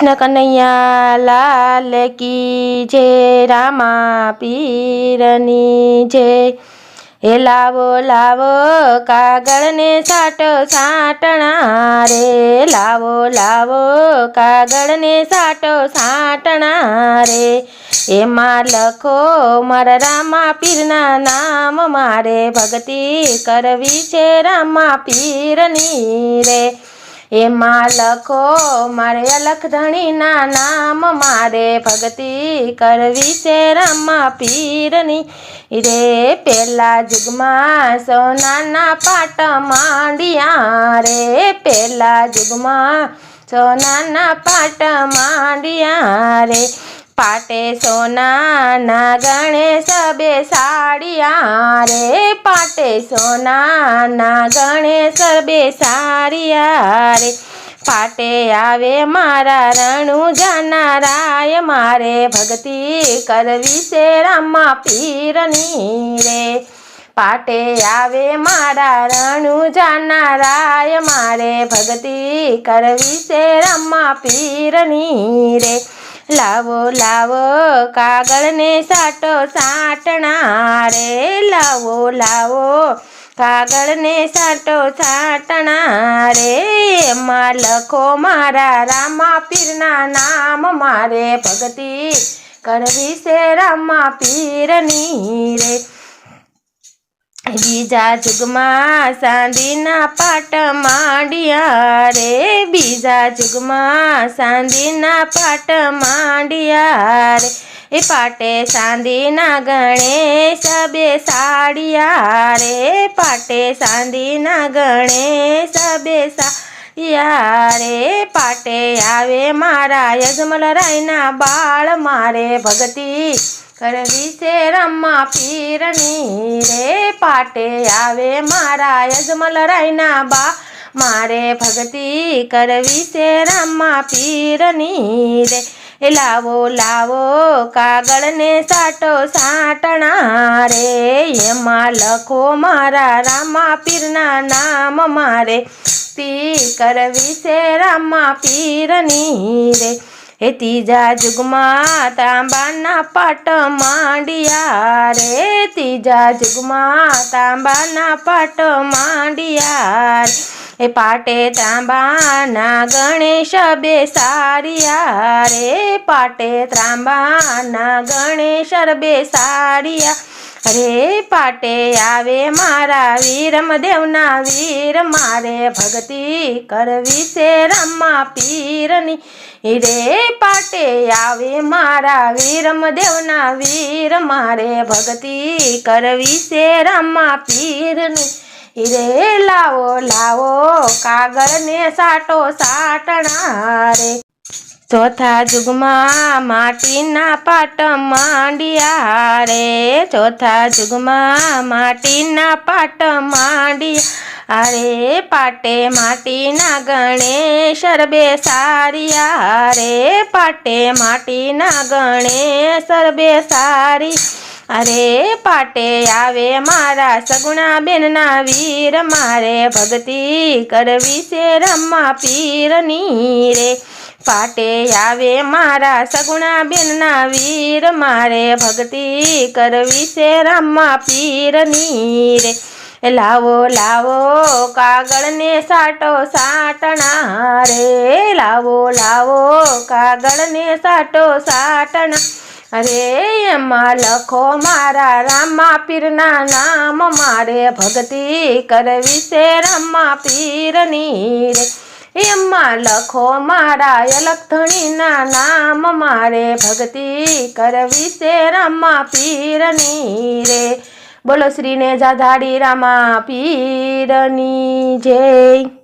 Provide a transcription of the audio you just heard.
કૃષ્ણ કનૈયા લાલ કી જય રામા પીરની જય હે લાવો લાવો, કાગળને સાટો, સાટણા રે. લાવો લાવો, કાગળને સાટો, સાટણા રે. એમાં લખો, મારા રામા પીરના નામ મારે. ભક્તિ કરવી છે રામા પીરની રે. એમાં લખો મારે અલખ ધણીના નામ મારે ભક્તિ કરવી છે રામા પીરની. રે પેલા જુગમાં સોનાના પાટ માંડિયા, રે પેલા જુગમાં સોનાના પાટ માંડિયા, રે પાટે સોનાના ગણેશ બે સાડિયા રે. પાટે સોનાના ગણેશ બે સાડિયા રે. પાટે આવે મારા રણુ જાનારાય મારે ભક્તિ કરવી છે રામા પીરની રે. પાટે આવે મારા રણુ જાનારાય મારે ભક્તિ કરવી છે રામા પીરની રે. લાવો લાવો, કાગળને સાટો સાટણા રે લાવો લાવો, કાગળને સાટો સાટણા રે એમાં લખો મારા રામા પીરના નામ, મારે ભક્તિ કરવી છે રામા પીરની રે. બીજા જુગમાં સાંદીના પાટ માંડિયા રે. બીજા જુગમાં સાંદીના પાટ માંડિયા રે. એ પાટે સાંદીના ગણેશ બે સાડિયા રે. પાટે સાંદીના ગણેશ બે સાડિયા રે. પાટે આવે મારા યજમલ રાયના બાળ, મારે ભક્તિ કરવી છે રમા પીરની રે? પાટે આવે મારા યજમલ રાયના બા. મારે ભક્તિ કરવી છે રમા પીરની રે. એ લાવો લાવો, કાગળને સાટો સાટણા રે. એમાં લખો મારા રામા પીરના નામ મારે. તી કરવી છે રામા પીરની રે. હે ત્રીજા જુગમાં તાંબાના પાટ માંડિયા રે. ત્રીજા જુગમાં તાંબાના પાટ માંડિયા એ પાટે ત્રાંબાના ગણેશ બે સારિયા રે. પાટે ત્રાંબાના ગણેશ બે સારિયા રે પાટે આવે મારા વીરમદેવના વીર, મારે ભક્તિ કરવી છે રમા પીરની. રે પાટે આવે મારા વીરમદેવના વીર, મારે ભક્તિ કરવી છે રમા પીરની. રે લાવો લાવો કાગળને સાટો સાટણા રે ચોથા જુગમાં માટીના પાટ માંડ્યા રે. ચોથા જુગમાં માટીના પાટ માંડ્યા અરે પાટે માટીના ગણેશ બે સારિયા રે. પાટે માટીના ગણેશ બે સારી અરે પાટે આવે મારા સગુણા બેનના વીર. મારે ભક્તિ કરવી છે રમા પીરની રે. પાટે આવે મારા સગુણા બેનના વીર, મારે ભક્તિ કરવી છે રમા પીરની રે. લાવો લાવો, કાગળને સાટો સાટણા રે. લાવો લાવો, કાગળને સાટો સાટણા અરે એમાં લખો, મારા રામા પીરના નામ, મારે ભક્તિ કરવી છે રામા પીરની રે. એમાં લખો મારા અલગધણીના નામ મારે. ભક્તિ કરવી છે રામા પીરની રે. બોલો શ્રીને જાધાડી રામા પીરની જય.